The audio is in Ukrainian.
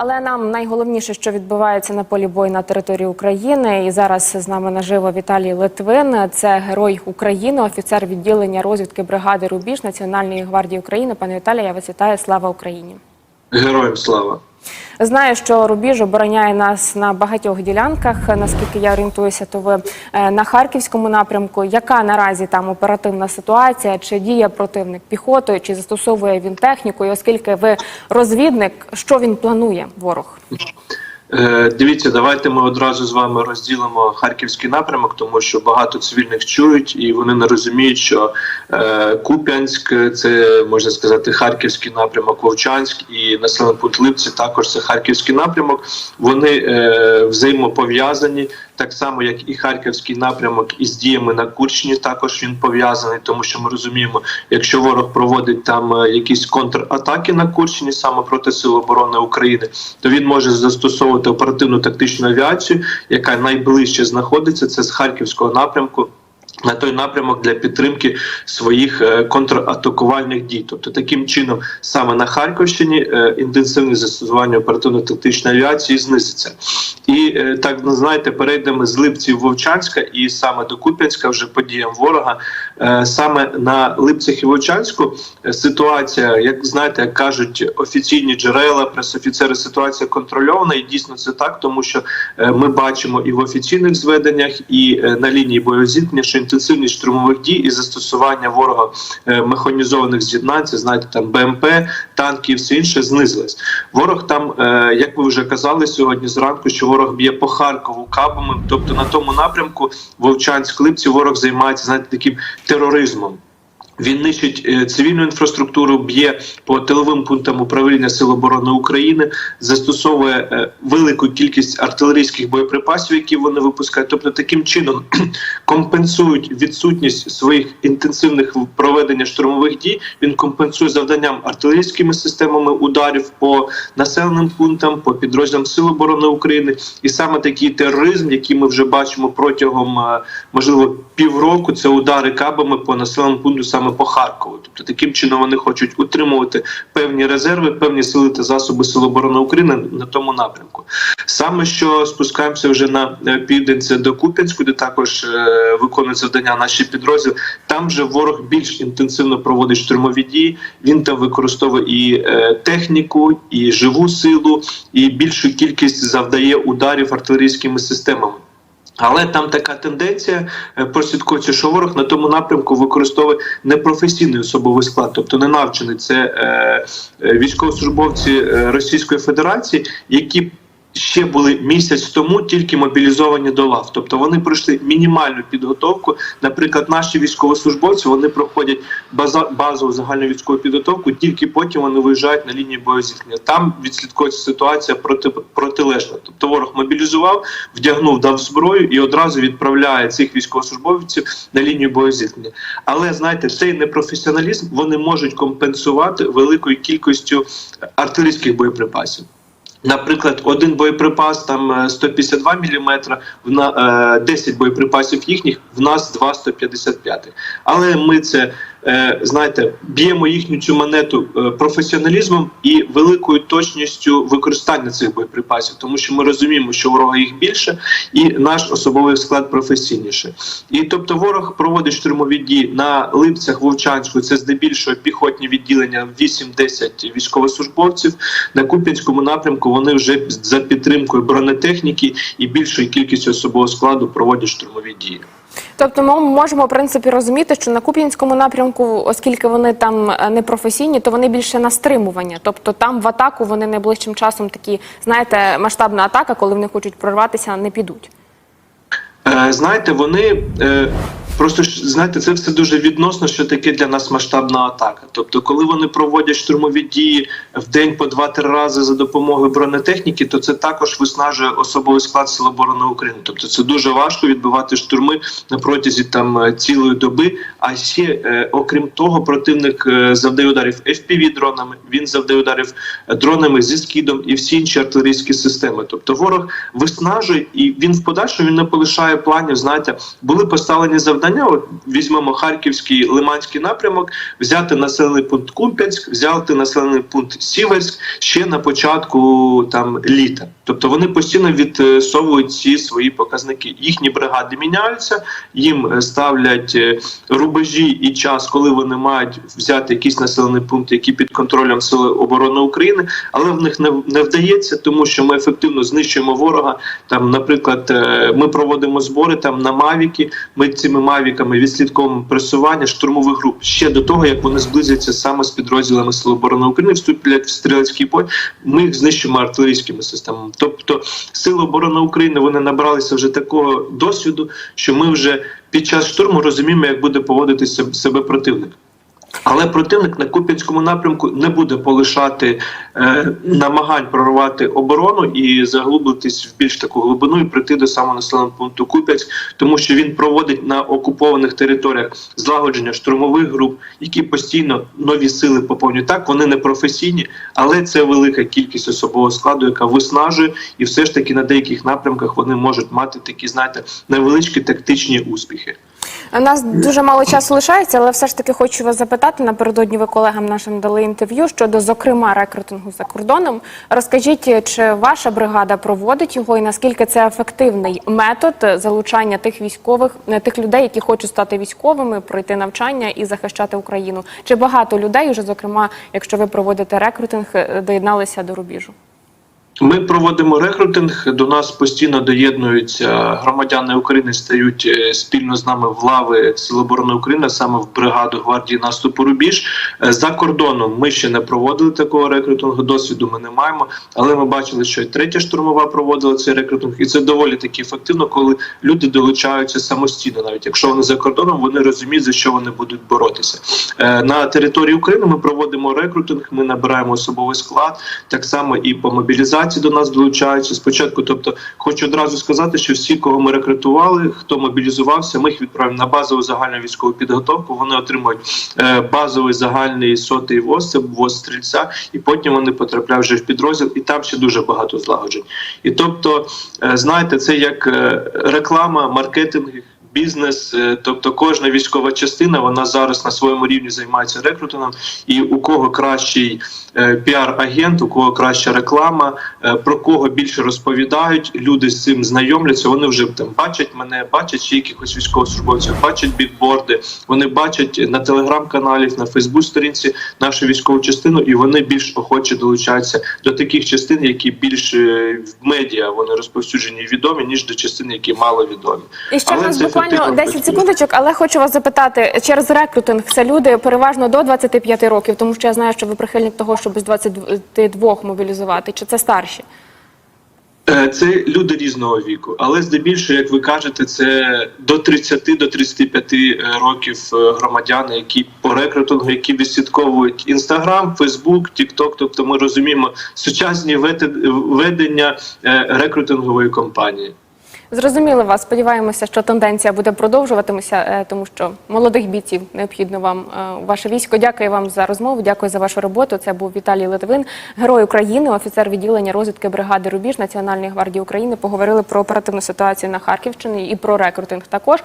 Але нам найголовніше, що відбувається на полі бою на території України, і зараз з нами наживо Віталій Литвин. Це герой України, офіцер відділення розвідки бригади Рубіж Національної гвардії України. Пане Віталій, я вас вітаю. Слава Україні! Героям слава! Знаю, що Рубіж обороняє нас на багатьох ділянках. Наскільки я орієнтуюся, то ви е, на харківському напрямку. Яка наразі там оперативна ситуація? Чи діє противник піхотою, чи застосовує він техніку? І оскільки ви розвідник, що він планує ворог? Е, Дивіться, давайте ми одразу з вами розділимо харківський напрямок, тому що багато цивільних чують і вони не розуміють, що е, Куп'янськ це можна сказати харківський напрямок, Вовчанськ і населений пункт Липці також це харківський напрямок. Вони е, взаємопов'язані. Так само, як і харківський напрямок із діями на Курщині, також він пов'язаний, тому що ми розуміємо, якщо ворог проводить там е, якісь контратаки на Курщині саме проти Сил оборони України, то він може застосовувати оперативну тактичну авіацію, яка найближче знаходиться. Це з харківського напрямку. На той напрямок для підтримки своїх е, контратакувальних дій, тобто таким чином, саме на Харківщині е, інтенсивне застосування оперативно-тактичної авіації знизиться. І е, так ну, знаєте, перейдемо з Липців Вовчанська і саме до Куп'янська вже по діям ворога. Саме на Липцях і Вовчанську ситуація, як знаєте, як кажуть офіційні джерела, пресофіцери, ситуація контрольована, і дійсно це так, тому що ми бачимо і в офіційних зведеннях, і на лінії бойового що інтенсивність штурмових дій і застосування ворога е, механізованих з'єднань, це знаєте, там БМП, танки і все інше знизились. Ворог там, е, як ви вже казали сьогодні зранку, що ворог б'є по Харкову кабами, тобто на тому напрямку Вовчанськ Липці ворог займається знаєте таким тероризмом. Він нищить е, цивільну інфраструктуру, б'є по тиловим пунктам управління Сил оборони України, застосовує е, велику кількість артилерійських боєприпасів, які вони випускають. Тобто, таким чином компенсують відсутність своїх інтенсивних проведення штурмових дій. Він компенсує завданням артилерійськими системами ударів по населеним пунктам, по підрозділам Сил оборони України, і саме такий тероризм, який ми вже бачимо протягом е, можливо півроку, це удари кабами по населеному пункту саме по Харкову. Тобто таким чином вони хочуть утримувати певні резерви, певні сили та засоби Сил оборони України на тому напрямку. Саме що спускаємося вже на е, південь, це до Куп'янську, де також е, виконують завдання наші підрозділи. Там вже ворог більш інтенсивно проводить штурмові дії. Він там використовує і е, техніку, і живу силу, і більшу кількість завдає ударів артилерійськими системами. Але там така тенденція просвідкується, прослідкується, що ворог на тому напрямку використовує непрофесійний особовий склад, тобто не навчений. Це е, е, військовослужбовці е, Російської Федерації, які ще були місяць тому тільки мобілізовані до лав. Тобто вони пройшли мінімальну підготовку. Наприклад, наші військовослужбовці вони проходять базову загальну військову підготовку, тільки потім вони виїжджають на лінію боєзіткнення. Там відслідкується ситуація проти протилежна. Тобто ворог мобілізував, вдягнув, дав зброю і одразу відправляє цих військовослужбовців на лінію боєзіткнення. Але знаєте, цей непрофесіоналізм вони можуть компенсувати великою кількістю артилерійських боєприпасів. Наприклад, один боєприпас там е, 152 мм, в на е, 10 боєприпасів їхніх, в нас 2 155. Але ми це е, знаєте, б'ємо їхню цю монету е, професіоналізмом і великою точністю використання цих боєприпасів, тому що ми розуміємо, що ворога їх більше, і наш особовий склад професійніше. І тобто, ворог проводить штурмові дії на липцях Вовчанську. Це здебільшого піхотні відділення 8-10 військовослужбовців. На Куп'янському напрямку вони вже за підтримкою бронетехніки і більшою кількістю особового складу проводять штурмові дії. Тобто, ми можемо в принципі розуміти, що на Куп'янському напрямку, оскільки вони там е, не професійні, то вони більше на стримування. Тобто там в атаку вони найближчим часом такі, знаєте, масштабна атака, коли вони хочуть прорватися, не підуть. Е, знаєте, вони е, просто знаєте, це все дуже відносно, що таке для нас масштабна атака. Тобто, коли вони проводять штурмові дії в день по два-три рази за допомогою бронетехніки, то це також виснажує особовий склад Сил оборони України. Тобто, це дуже важко відбивати штурми на протязі там е, цілої доби. А ще е, окрім того, противник е, завдає ударів fpv дронами. Він завдає ударів е, дронами зі скидом і всі інші артилерійські системи. Тобто, ворог виснажує і він в подальшому він не полишає планів. Знаєте, були поставлені завдання. Завдання. От візьмемо Харківський Лиманський напрямок, взяти населений пункт Куп'янськ, взяти населений пункт Сіверськ ще на початку там літа. Тобто вони постійно відсовують ці свої показники. Їхні бригади міняються, їм е, ставлять е, рубежі і час, коли вони мають взяти якийсь населений пункт, який під контролем Сили оборони України, але в них не, не вдається, тому що ми ефективно знищуємо ворога. Там, наприклад, е, ми проводимо збори там на Мавіки. Ми цими мавіками відслідковуємо пресування штурмових груп ще до того, як вони зблизяться саме з підрозділами Сил оборони України, вступлять в стрілецький бой. Ми їх знищимо артилерійськими системами. Тобто, сили оборони України вони набралися вже такого досвіду, що ми вже під час штурму розуміємо, як буде поводитися себе противник. Але противник на Куп'янському напрямку не буде полишати е, намагань прорвати оборону і заглублитись в більш таку глибину і прийти до самого населеного пункту Куп'янськ, тому що він проводить на окупованих територіях злагодження штурмових груп, які постійно нові сили поповнюють. Так вони не професійні, але це велика кількість особового складу, яка виснажує, і все ж таки на деяких напрямках вони можуть мати такі, знаєте, невеличкі тактичні успіхи. У нас дуже мало часу лишається, але все ж таки хочу вас запитати. Напередодні ви колегам нашим дали інтерв'ю щодо, зокрема, рекрутингу за кордоном. Розкажіть, чи ваша бригада проводить його, і наскільки це ефективний метод залучання тих військових, тих людей, які хочуть стати військовими, пройти навчання і захищати Україну? Чи багато людей, вже зокрема, якщо ви проводите рекрутинг, доєдналися до рубіжу? Ми проводимо рекрутинг. До нас постійно доєднуються громадяни України, стають е, спільно з нами в лави Сил оборони України, саме в бригаду гвардії наступу Рубіж. Е, За кордоном ми ще не проводили такого рекрутингу. Досвіду ми не маємо, але ми бачили, що і третя штурмова проводила цей рекрутинг, і це доволі таки ефективно, коли люди долучаються самостійно. Навіть якщо вони за кордоном, вони розуміють за що вони будуть боротися. Е, На території України ми проводимо рекрутинг. Ми набираємо особовий склад, так само і по мобілізації до нас долучаються спочатку. Тобто, хочу одразу сказати, що всі, кого ми рекрутували, хто мобілізувався, ми їх відправимо на базову загальну військову підготовку. Вони отримують е, базовий загальний сотий ВОЗ, це ВОЗ стрільця, і потім вони потрапляють вже в підрозділ, і там ще дуже багато злагоджень. І тобто, е, знаєте, це як е, реклама, маркетинг. Бізнес, е, тобто кожна військова частина, вона зараз на своєму рівні займається рекрутингом. І у кого кращий е, піар-агент, у кого краща реклама, е, про кого більше розповідають, люди з цим знайомляться. Вони вже там бачать мене, бачать ще якихось військовослужбовців, бачать бікборди. Вони бачать на телеграм-каналі, на Фейсбук-сторінці нашу військову частину, і вони більш охоче долучаються до таких частин, які більш в медіа вони розповсюджені і відомі, ніж до частин, які мало відомі. І ще Але нас це буквально ефективно 10 секундочок, але хочу вас запитати через рекрутинг. Це люди переважно до 25 років, тому що я знаю, що ви прихильник того, щоб з 22 мобілізувати. Чи це старші? Е, Це люди різного віку, але здебільшого, як ви кажете, це до 30 до 35 років е, громадяни, які по рекрутингу, які відслідковують інстаграм, Фейсбук, Тікток. Тобто ми розуміємо сучасні веде- ведення е, рекрутингової кампанії. Зрозуміли вас. Сподіваємося, що тенденція буде продовжуватися, е, тому що молодих бійців необхідно вам е, ваше військо. Дякую вам за розмову. Дякую за вашу роботу. Це був Віталій Литвин, герой України, офіцер відділення розвідки бригади Рубіж Національної гвардії України. Поговорили про оперативну ситуацію на Харківщині і про рекрутинг також.